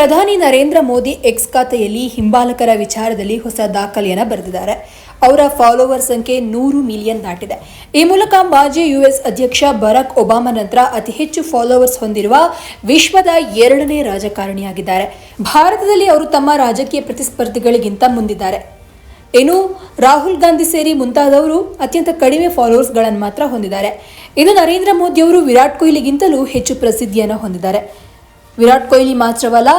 ಪ್ರಧಾನಿ ನರೇಂದ್ರ ಮೋದಿ ಎಕ್ಸ್ ಖಾತೆಯಲ್ಲಿ ಹಿಂಬಾಲಕರ ವಿಚಾರದಲ್ಲಿ ಹೊಸ ದಾಖಲೆಯನ್ನು ಬರೆದಿದ್ದಾರೆ. ಅವರ ಫಾಲೋವರ್ ಸಂಖ್ಯೆ ನೂರು ಮಿಲಿಯನ್ ದಾಟಿದೆ. ಈ ಮೂಲಕ ಮಾಜಿ ಯುಎಸ್ ಅಧ್ಯಕ್ಷ ಬರಾಕ್ ಒಬಾಮಾ ನಂತರ ಅತಿ ಹೆಚ್ಚು ಫಾಲೋವರ್ಸ್ ಹೊಂದಿರುವ ವಿಶ್ವದ ಎರಡನೇ ರಾಜಕಾರಣಿಯಾಗಿದ್ದಾರೆ. ಭಾರತದಲ್ಲಿ ಅವರು ತಮ್ಮ ರಾಜಕೀಯ ಪ್ರತಿಸ್ಪರ್ಧಿಗಳಿಗಿಂತ ಮುಂದಿದ್ದಾರೆ. ಇನ್ನು ರಾಹುಲ್ ಗಾಂಧಿ ಸೇರಿ ಮುಂತಾದವರು ಅತ್ಯಂತ ಕಡಿಮೆ ಫಾಲೋವರ್ಸ್ಗಳನ್ನು ಮಾತ್ರ ಹೊಂದಿದ್ದಾರೆ. ಇನ್ನು ನರೇಂದ್ರ ಮೋದಿ ಅವರು ವಿರಾಟ್ ಕೊಹ್ಲಿಗಿಂತಲೂ ಹೆಚ್ಚು ಪ್ರಸಿದ್ಧಿಯನ್ನು ಹೊಂದಿದ್ದಾರೆ. ವಿರಾಟ್ ಕೊಹ್ಲಿ ಮಾತ್ರವಲ್ಲ,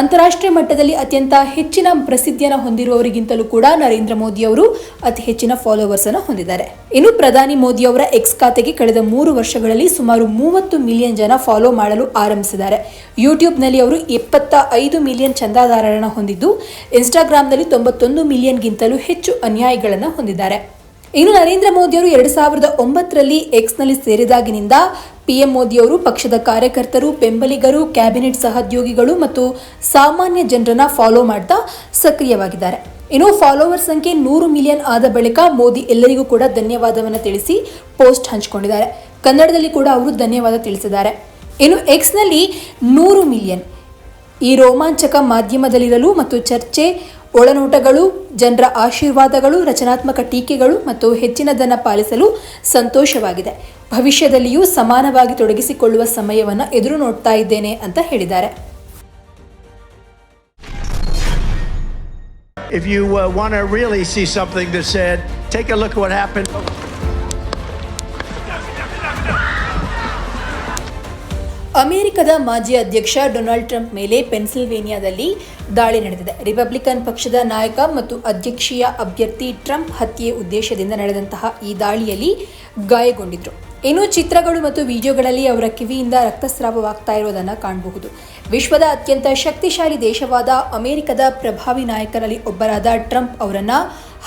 ಅಂತಾರಾಷ್ಟ್ರೀಯ ಮಟ್ಟದಲ್ಲಿ ಅತ್ಯಂತ ಹೆಚ್ಚಿನ ಪ್ರಸಿದ್ಧಿಯನ್ನು ಹೊಂದಿರುವವರಿಗಿಂತಲೂ ಕೂಡ ನರೇಂದ್ರ ಮೋದಿ ಅವರು ಅತಿ ಹೆಚ್ಚಿನ ಫಾಲೋವರ್ಸ್ ಅನ್ನು ಹೊಂದಿದ್ದಾರೆ. ಇನ್ನು ಪ್ರಧಾನಿ ಮೋದಿ ಅವರ ಎಕ್ಸ್ ಖಾತೆಗೆ ಕಳೆದ ಮೂರು ವರ್ಷಗಳಲ್ಲಿ ಸುಮಾರು ಮೂವತ್ತು ಮಿಲಿಯನ್ ಜನ ಫಾಲೋ ಮಾಡಲು ಆರಂಭಿಸಿದ್ದಾರೆ. ಯೂಟ್ಯೂಬ್ನಲ್ಲಿ ಅವರು ಎಪ್ಪತ್ತ ಐದು ಮಿಲಿಯನ್ ಚಂದಾದಾರರನ್ನು ಹೊಂದಿದ್ದು ಇನ್ಸ್ಟಾಗ್ರಾಂನಲ್ಲಿ ತೊಂಬತ್ತೊಂದು ಮಿಲಿಯನ್ಗಿಂತಲೂ ಹೆಚ್ಚು ಅನ್ಯಾಯಗಳನ್ನು ಹೊಂದಿದ್ದಾರೆ. ಇನ್ನು ನರೇಂದ್ರ ಮೋದಿಯವರು ಎರಡು ಸಾವಿರದ ಒಂಬತ್ತರಲ್ಲಿ ಎಕ್ಸ್ನಲ್ಲಿ ಸೇರಿದಾಗಿನಿಂದ ಪಿಎಂ ಮೋದಿಯವರು ಪಕ್ಷದ ಕಾರ್ಯಕರ್ತರು, ಬೆಂಬಲಿಗರು, ಕ್ಯಾಬಿನೆಟ್ ಸಹೋದ್ಯೋಗಿಗಳು ಮತ್ತು ಸಾಮಾನ್ಯ ಜನರನ್ನ ಫಾಲೋ ಮಾಡ್ತಾ ಸಕ್ರಿಯವಾಗಿದ್ದಾರೆ. ಇನ್ನು ಫಾಲೋವರ್ ಸಂಖ್ಯೆ ನೂರು ಮಿಲಿಯನ್ ಆದ ಬಳಿಕ ಮೋದಿ ಎಲ್ಲರಿಗೂ ಕೂಡ ಧನ್ಯವಾದವನ್ನು ತಿಳಿಸಿ ಪೋಸ್ಟ್ ಹಂಚಿಕೊಂಡಿದ್ದಾರೆ. ಕನ್ನಡದಲ್ಲಿ ಕೂಡ ಅವರು ಧನ್ಯವಾದ ತಿಳಿಸಿದ್ದಾರೆ. ಇನ್ನು ಎಕ್ಸ್ನಲ್ಲಿ ನೂರು ಮಿಲಿಯನ್ ಈ ರೋಮಾಂಚಕ ಮಾಧ್ಯಮದಲ್ಲಿರಲು ಮತ್ತು ಚರ್ಚೆ, ಒಳನೋಟಗಳು, ಜನರ ಆಶೀರ್ವಾದಗಳು, ರಚನಾತ್ಮಕ ಟೀಕೆಗಳು ಮತ್ತು ಹೆಚ್ಚಿನದನ್ನು ಪಾಲಿಸಲು ಸಂತೋಷವಾಗಿದೆ. ಭವಿಷ್ಯದಲ್ಲಿಯೂ ಸಮಾನವಾಗಿ ತೊಡಗಿಸಿಕೊಳ್ಳುವ ಸಮಯವನ್ನು ಎದುರು ನೋಡ್ತಾ ಇದ್ದೇನೆ ಅಂತ ಹೇಳಿದ್ದಾರೆ. If you uh, want to really see something that said, take a look at what happened. ಅಮೆರಿಕದ ಮಾಜಿ ಅಧ್ಯಕ್ಷ ಡೊನಾಲ್ಡ್ ಟ್ರಂಪ್ ಮೇಲೆ ಪೆನ್ಸಿಲ್ವೇನಿಯಾದಲ್ಲಿ ದಾಳಿ ನಡೆದಿದೆ. ರಿಪಬ್ಲಿಕನ್ ಪಕ್ಷದ ನಾಯಕ ಮತ್ತು ಅಧ್ಯಕ್ಷೀಯ ಅಭ್ಯರ್ಥಿ ಟ್ರಂಪ್ ಹತ್ಯೆ ಉದ್ದೇಶದಿಂದ ನಡೆದಂತಹ ಈ ದಾಳಿಯಲ್ಲಿ ಗಾಯಗೊಂಡಿದ್ರು. ಇನ್ನು ಚಿತ್ರಗಳು ಮತ್ತು ವಿಡಿಯೋಗಳಲ್ಲಿ ಅವರ ಕಿವಿಯಿಂದ ರಕ್ತಸ್ರಾವವಾಗ್ತಾ ಇರೋದನ್ನು ಕಾಣಬಹುದು. ವಿಶ್ವದ ಅತ್ಯಂತ ಶಕ್ತಿಶಾಲಿ ದೇಶವಾದ ಅಮೆರಿಕದ ಪ್ರಭಾವಿ ನಾಯಕರಲ್ಲಿ ಒಬ್ಬರಾದ ಟ್ರಂಪ್ ಅವರನ್ನ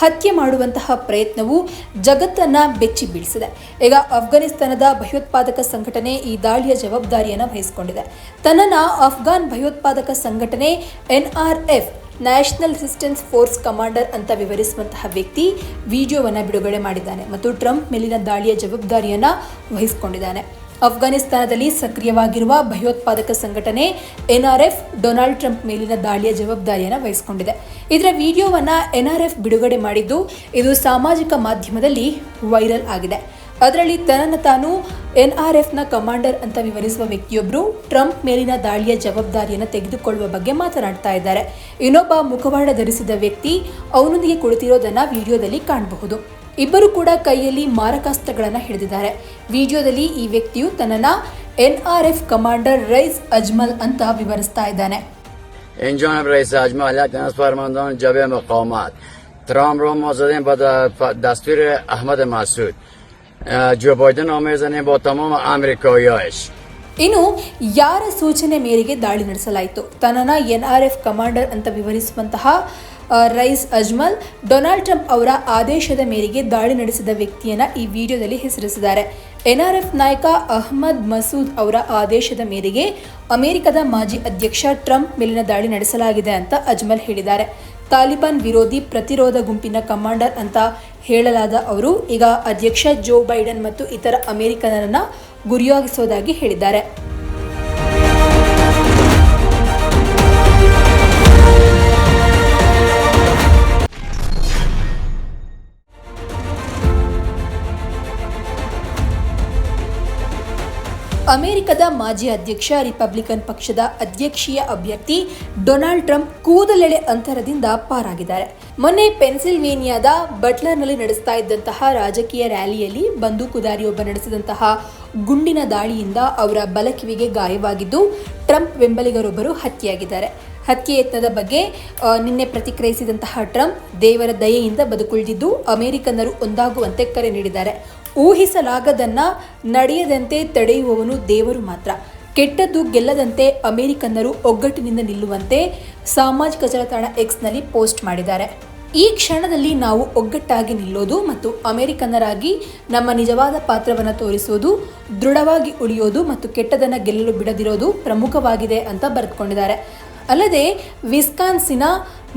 ಹತ್ಯೆ ಮಾಡುವಂತಹ ಪ್ರಯತ್ನವು ಜಗತ್ತನ್ನ ಬೆಚ್ಚಿ ಬೀಳಿಸಿದೆ. ಈಗ ಅಫ್ಘಾನಿಸ್ತಾನದ ಭಯೋತ್ಪಾದಕ ಸಂಘಟನೆ ಈ ದಾಳಿಯ ಜವಾಬ್ದಾರಿಯನ್ನು ವಹಿಸಿಕೊಂಡಿದೆ. ತನ್ನನ್ನು ಅಫ್ಘಾನ್ ಭಯೋತ್ಪಾದಕ ಸಂಘಟನೆ NRF national resistance force commander ಅಂತ ವಿವರಿಸುವಂತಹ ವ್ಯಕ್ತಿ ವಿಡಿಯೋವನ್ನು ಬಿಡುಗಡೆ ಮಾಡಿದ್ದಾನೆ ಮತ್ತು ಟ್ರಂಪ್ ಮೇಲಿನ ದಾಳಿಯ ಜವಾಬ್ದಾರಿಯನ್ನು ವಹಿಸಿಕೊಂಡಿದ್ದಾನೆ. ಅಫ್ಘಾನಿಸ್ತಾನದಲ್ಲಿ ಸಕ್ರಿಯವಾಗಿರುವ ಭಯೋತ್ಪಾದಕ ಸಂಘಟನೆ ಎನ್ಆರ್ಎಫ್ ಡೊನಾಲ್ಡ್ ಟ್ರಂಪ್ ಮೇಲಿನ ದಾಳಿಯ ಜವಾಬ್ದಾರಿಯನ್ನು ವಹಿಸಿಕೊಂಡಿದೆ. ಇದರ ವಿಡಿಯೋವನ್ನು ಎನ್ಆರ್ಎಫ್ ಬಿಡುಗಡೆ ಮಾಡಿದ್ದು ಇದು ಸಾಮಾಜಿಕ ಮಾಧ್ಯಮದಲ್ಲಿ ವೈರಲ್ ಆಗಿದೆ. ಅದರಲ್ಲಿ ತನ್ನನ್ನು ತಾನು ಎನ್ ಆರ್ ಎಫ್ನ ಕಮಾಂಡರ್ ಅಂತ ವಿವರಿಸುವ ವ್ಯಕ್ತಿಯೊಬ್ಬರು ಟ್ರಂಪ್ ಮೇಲಿನ ದಾಳಿಯ ಜವಾಬ್ದಾರಿಯನ್ನು ತೆಗೆದುಕೊಳ್ಳುವ ಬಗ್ಗೆ ಮಾತನಾಡ್ತಾ ಇದ್ದಾರೆ. ಇನ್ನೊಬ್ಬ ಮುಖವಾಡ ಧರಿಸಿದ ವ್ಯಕ್ತಿ ಅವನೊಂದಿಗೆ ಕುಳಿತಿರೋದನ್ನು ವಿಡಿಯೋದಲ್ಲಿ ಕಾಣಬಹುದು. ಇಬ್ಬರು ಕೂಡ ಕೈಯಲ್ಲಿ ಮಾರಕಾಸ್ತ್ರಗಳನ್ನು ಹಿಡಿದಿದ್ದಾರೆ. ವಿಡಿಯೋದಲ್ಲಿ ಈ ವ್ಯಕ್ತಿಯು ತನ್ನನ್ನು N R F commander Rais Ajmal ಅಂತ ವಿವರಿಸ್ತಾ ಇದ್ದಾನೆ. ಅಜ್ಮಲ್ جانب رئیس اجماع علت از فرماندهان جبهه مقاومت ترامپ رو ما زدیم با د- دستور احمد مسعود اه، جو بایدن آمیر زنیم با تمام امریکاییاش ಇನ್ನು ಯಾರ ಸೂಚನೆ ಮೇರೆಗೆ ದಾಳಿ ನಡೆಸಲಾಯಿತು ತನ್ನನ್ನ ಎನ್ಆರ್ಎಫ್ ಕಮಾಂಡರ್ ಅಂತ ವಿವರಿಸುವಂತಹ ಆ, ರೈಸ್ ಅಜ್ಮಲ್ ಡೊನಾಲ್ಡ್ ಟ್ರಂಪ್ ಅವರ ಆದೇಶದ ಮೇರೆಗೆ ದಾಳಿ ನಡೆಸಿದ ವ್ಯಕ್ತಿಯನ್ನ ಈ ವಿಡಿಯೋದಲ್ಲಿ ಹೆಸರಿಸಿದ್ದಾರೆ ಎನ್ಆರ್ಎಫ್ ನಾಯಕ ಅಹ್ಮದ್ ಮಸೂದ್ ಅವರ ಆದೇಶದ ಮೇರೆಗೆ ಅಮೆರಿಕದ ಮಾಜಿ ಅಧ್ಯಕ್ಷ ಟ್ರಂಪ್ ಮೇಲಿನ ದಾಳಿ ನಡೆಸಲಾಗಿದೆ ಅಂತ ಅಜ್ಮಲ್ ಹೇಳಿದ್ದಾರೆ ತಾಲಿಬಾನ್ ವಿರೋಧಿ ಪ್ರತಿರೋಧ ಗುಂಪಿನ ಕಮಾಂಡರ್ ಅಂತ ಹೇಳಲಾದ ಅವರು, ಈಗ ಅಧ್ಯಕ್ಷ ಜೋ ಬೈಡನ್ ಮತ್ತು ಇತರ ಅಮೆರಿಕನರನ್ನು ಗುರಿಯಾಗಿಸೋದಾಗಿ ಹೇಳಿದ್ದಾರೆ. ಅಮೆರಿಕದ ಮಾಜಿ ಅಧ್ಯಕ್ಷ, ರಿಪಬ್ಲಿಕನ್ ಪಕ್ಷದ ಅಧ್ಯಕ್ಷೀಯ ಅಭ್ಯರ್ಥಿ ಡೊನಾಲ್ಡ್ ಟ್ರಂಪ್ ಕೂದಲೆಳೆ ಅಂತರದಿಂದ ಪಾರಾಗಿದ್ದಾರೆ. ಮೊನ್ನೆ ಪೆನ್ಸಿಲ್ವೇನಿಯಾದ ಬಟ್ಲರ್ನಲ್ಲಿ ನಡೆಸ್ತಾ ಇದ್ದಂತಹ ರಾಜಕೀಯ ರ್ಯಾಲಿಯಲ್ಲಿ ಬಂದೂಕುದಾರಿಯೊಬ್ಬ ನಡೆಸಿದಂತಹ ಗುಂಡಿನ ದಾಳಿಯಿಂದ ಅವರ ಬಲಕಿವಿಗೆ ಗಾಯವಾಗಿದ್ದು, ಟ್ರಂಪ್ ಬೆಂಬಲಿಗರೊಬ್ಬರು ಹತ್ಯೆಯಾಗಿದ್ದಾರೆ. ಹತ್ಯೆ ಯತ್ನದ ಬಗ್ಗೆ ನಿನ್ನೆ ಪ್ರತಿಕ್ರಿಯಿಸಿದಂತಹ ಟ್ರಂಪ್ ದೇವರ ದಯೆಯಿಂದ ಬದುಕುಳಿದಿದ್ದು ಅಮೆರಿಕನ್ನರು ಒಂದಾಗುವಂತೆ ಕರೆ ನೀಡಿದ್ದಾರೆ. ಊಹಿಸಲಾಗದನ್ನ ನಡೆಯದಂತೆ ತಡೆಯುವವನು ದೇವರು ಮಾತ್ರ. ಕೆಟ್ಟದ್ದು ಗೆಲ್ಲದಂತೆ ಅಮೆರಿಕನ್ನರು ಒಗ್ಗಟ್ಟಿನಿಂದ ನಿಲ್ಲುವಂತೆ ಸಾಮಾಜಿಕ ಜಾಲತಾಣ ಎಕ್ಸ್ನಲ್ಲಿ ಪೋಸ್ಟ್ ಮಾಡಿದ್ದಾರೆ. ಈ ಕ್ಷಣದಲ್ಲಿ ನಾವು ಒಗ್ಗಟ್ಟಾಗಿ ನಿಲ್ಲೋದು ಮತ್ತು ಅಮೆರಿಕನ್ನರಾಗಿ ನಮ್ಮ ನಿಜವಾದ ಪಾತ್ರವನ್ನು ತೋರಿಸುವುದು ದೃಢವಾಗಿ ಉಳಿಯೋದು ಮತ್ತು ಕೆಟ್ಟದನ್ನು ಗೆಲ್ಲಲು ಬಿಡದಿರೋದು ಪ್ರಮುಖವಾಗಿದೆ ಅಂತ ಬರೆದುಕೊಂಡಿದ್ದಾರೆ. ಅಲ್ಲದೆ ವಿಸ್ಕಾನ್ಸಿನ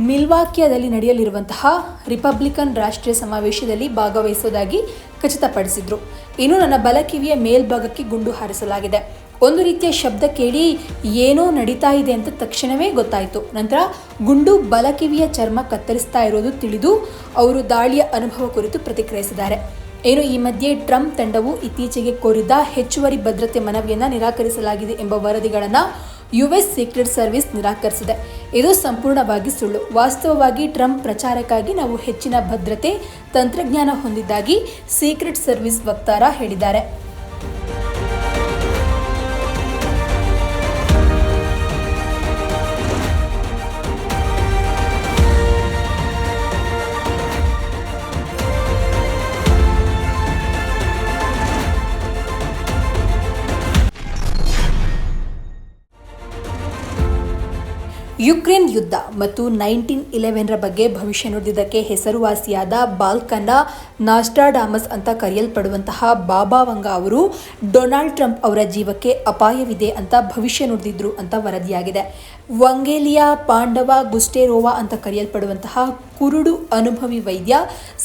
ಮಿಲ್ವಾಕಿಯಾದಲ್ಲಿ ನಡೆಯಲಿರುವಂತಹ ರಿಪಬ್ಲಿಕನ್ ರಾಷ್ಟ್ರೀಯ ಸಮಾವೇಶದಲ್ಲಿ ಭಾಗವಹಿಸುವುದಾಗಿ ಖಚಿತಪಡಿಸಿದ್ರು. ಇನ್ನು ನನ್ನ ಬಲಕಿವಿಯ ಮೇಲ್ಭಾಗಕ್ಕೆ ಗುಂಡು ಹಾರಿಸಲಾಗಿದೆ. ಒಂದು ರೀತಿಯ ಶಬ್ದ ಕೇಳಿ ಏನೋ ನಡೀತಾ ಇದೆ ಅಂತ ತಕ್ಷಣವೇ ಗೊತ್ತಾಯಿತು. ನಂತರ ಗುಂಡು ಬಲಕಿವಿಯ ಚರ್ಮ ಕತ್ತರಿಸ್ತಾ ಇರೋದು ತಿಳಿದು ಅವರು ದಾಳಿಯ ಅನುಭವ ಕುರಿತು ಪ್ರತಿಕ್ರಿಯಿಸಿದ್ದಾರೆ. ಏನು ಈ ಮಧ್ಯೆ ಟ್ರಂಪ್ ತಂಡವು ಇತ್ತೀಚೆಗೆ ಕೋರಿದ ಹೆಚ್ಚುವರಿ ಭದ್ರತೆ ಮನವಿಯನ್ನು ನಿರಾಕರಿಸಲಾಗಿದೆ ಎಂಬ ವರದಿಗಳನ್ನು ಯುಎಸ್ ಸೀಕ್ರೆಟ್ ಸರ್ವಿಸ್ ನಿರಾಕರಿಸಿದೆ. ಇದು ಸಂಪೂರ್ಣವಾಗಿ ಸುಳ್ಳು. ವಾಸ್ತವವಾಗಿ ಟ್ರಂಪ್ ಪ್ರಚಾರಕ್ಕಾಗಿ ನಾವು ಹೆಚ್ಚಿನ ಭದ್ರತೆ, ತಂತ್ರಜ್ಞಾನ ಹೊಂದಿದ್ದಾಗಿ ಸೀಕ್ರೆಟ್ ಸರ್ವಿಸ್ ವಕ್ತಾರ ಹೇಳಿದ್ದಾರೆ. ಯುಕ್ರೇನ್ ಯುದ್ಧ ಮತ್ತು ನೈನ್ಟೀನ್ ಇಲೆವೆನ್ರ ಬಗ್ಗೆ ಭವಿಷ್ಯ ನುಡಿದಕ್ಕೆ ಹೆಸರುವಾಸಿಯಾದ ಬಾಲ್ಕನ್ನ ನಾಸ್ಟಾಡಾಮಸ್ ಅಂತ ಕರೆಯಲ್ಪಡುವಂತಹ ಬಾಬಾ ವಂಗ ಅವರು ಡೊನಾಲ್ಡ್ ಟ್ರಂಪ್ ಅವರ ಜೀವಕ್ಕೆ ಅಪಾಯವಿದೆ ಅಂತ ಭವಿಷ್ಯ ನುಡಿದಿದ್ರು ಅಂತ ವರದಿಯಾಗಿದೆ. ವಂಗೇಲಿಯಾ ಪಾಂಡವ ಗುಸ್ಟೆರೋವಾ ಅಂತ ಕರೆಯಲ್ಪಡುವಂತಹ ಕುರುಡು ಅನುಭವಿ ವೈದ್ಯ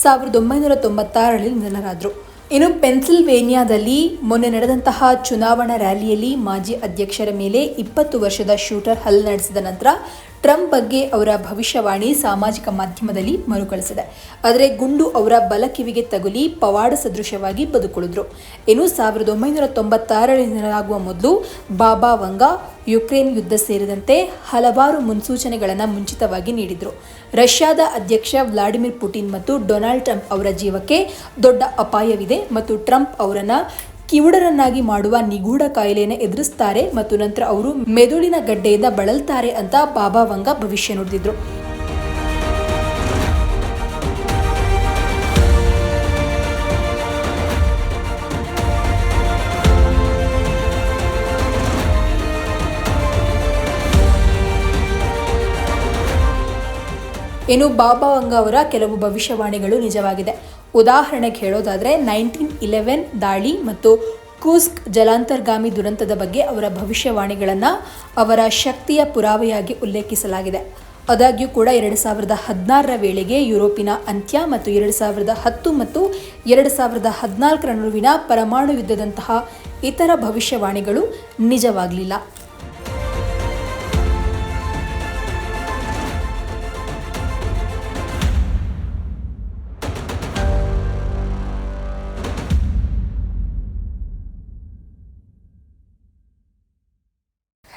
ಸಾವಿರದ ಒಂಬೈನೂರ ತೊಂಬತ್ತಾರರಲ್ಲಿ ನಿಧನರಾದರು. ಇನ್ನು ಪೆನ್ಸಿಲ್ವೇನಿಯಾದಲ್ಲಿ ಮೊನ್ನೆ ನಡೆದಂತಹ ಚುನಾವಣಾ ರ್ಯಾಲಿಯಲ್ಲಿ ಮಾಜಿ ಅಧ್ಯಕ್ಷರ ಮೇಲೆ ಇಪ್ಪತ್ತು ವರ್ಷದ ಶೂಟರ್ ಹಲ್ಲೆ ನಡೆಸಿದ ನಂತರ ಟ್ರಂಪ್ ಬಗ್ಗೆ ಅವರ ಭವಿಷ್ಯವಾಣಿ ಸಾಮಾಜಿಕ ಮಾಧ್ಯಮದಲ್ಲಿ ಮರುಕಳಿಸಿದೆ. ಆದರೆ ಗುಂಡು ಅವರ ಬಲಕಿವಿಗೆ ತಗುಲಿ ಪವಾಡ ಸದೃಶವಾಗಿ ಬದುಕುಳಿದ್ರು. ಇನ್ನು ಸಾವಿರದ ಒಂಬೈನೂರ ತೊಂಬತ್ತಾರರಾಗುವ ಮೊದಲು ಬಾಬಾ ವಂಗ ಯುಕ್ರೇನ್ ಯುದ್ಧ ಸೇರಿದಂತೆ ಹಲವಾರು ಮುನ್ಸೂಚನೆಗಳನ್ನು ಮುಂಚಿತವಾಗಿ ನೀಡಿದರು. ರಷ್ಯಾದ ಅಧ್ಯಕ್ಷ ವ್ಲಾಡಿಮಿರ್ ಪುಟಿನ್ ಮತ್ತು ಡೊನಾಲ್ಡ್ ಟ್ರಂಪ್ ಅವರ ಜೀವಕ್ಕೆ ದೊಡ್ಡ ಅಪಾಯವಿದೆ ಮತ್ತು ಟ್ರಂಪ್ ಅವರನ್ನ ಕಿವುಡರನ್ನಾಗಿ ಮಾಡುವ ನಿಗೂಢ ಕಾಯಿಲೆಯನ್ನು ಎದುರಿಸ್ತಾರೆ ಮತ್ತು ನಂತರ ಅವರು ಮೆದುಳಿನ ಗಡ್ಡೆಯಿಂದ ಬಳಲ್ತಾರೆ ಅಂತ ಬಾಬಾ ವಂಗ ಭವಿಷ್ಯ ನುಡಿದಿದ್ರು. ಇನ್ನು ಬಾಬಾ ವಂಗ ಅವರ ಕೆಲವು ಭವಿಷ್ಯವಾಣಿಗಳು ನಿಜವಾಗಿದೆ. ಉದಾಹರಣೆಗೆ ಹೇಳೋದಾದರೆ ನೈನ್ಟೀನ್ ಇಲೆವೆನ್ ದಾಳಿ ಮತ್ತು ಕೂಸ್ಕ್ ಜಲಾಂತರ್ಗಾಮಿ ದುರಂತದ ಬಗ್ಗೆ ಅವರ ಭವಿಷ್ಯವಾಣಿಗಳನ್ನು ಅವರ ಶಕ್ತಿಯ ಪುರಾವೆಯಾಗಿ ಉಲ್ಲೇಖಿಸಲಾಗಿದೆ. ಆದಾಗ್ಯೂ ಕೂಡ ಎರಡು ಸಾವಿರದ ಹದಿನಾರರ ವೇಳೆಗೆ ಯುರೋಪಿನ ಅಂತ್ಯ ಮತ್ತು ಎರಡು ಸಾವಿರದ ಹತ್ತು ಮತ್ತು ಎರಡು ಸಾವಿರದ ಹದಿನಾಲ್ಕರ ನಡುವಿನ ಪರಮಾಣು ಯುದ್ಧದಂತಹ ಇತರ ಭವಿಷ್ಯವಾಣಿಗಳು ನಿಜವಾಗಲಿಲ್ಲ.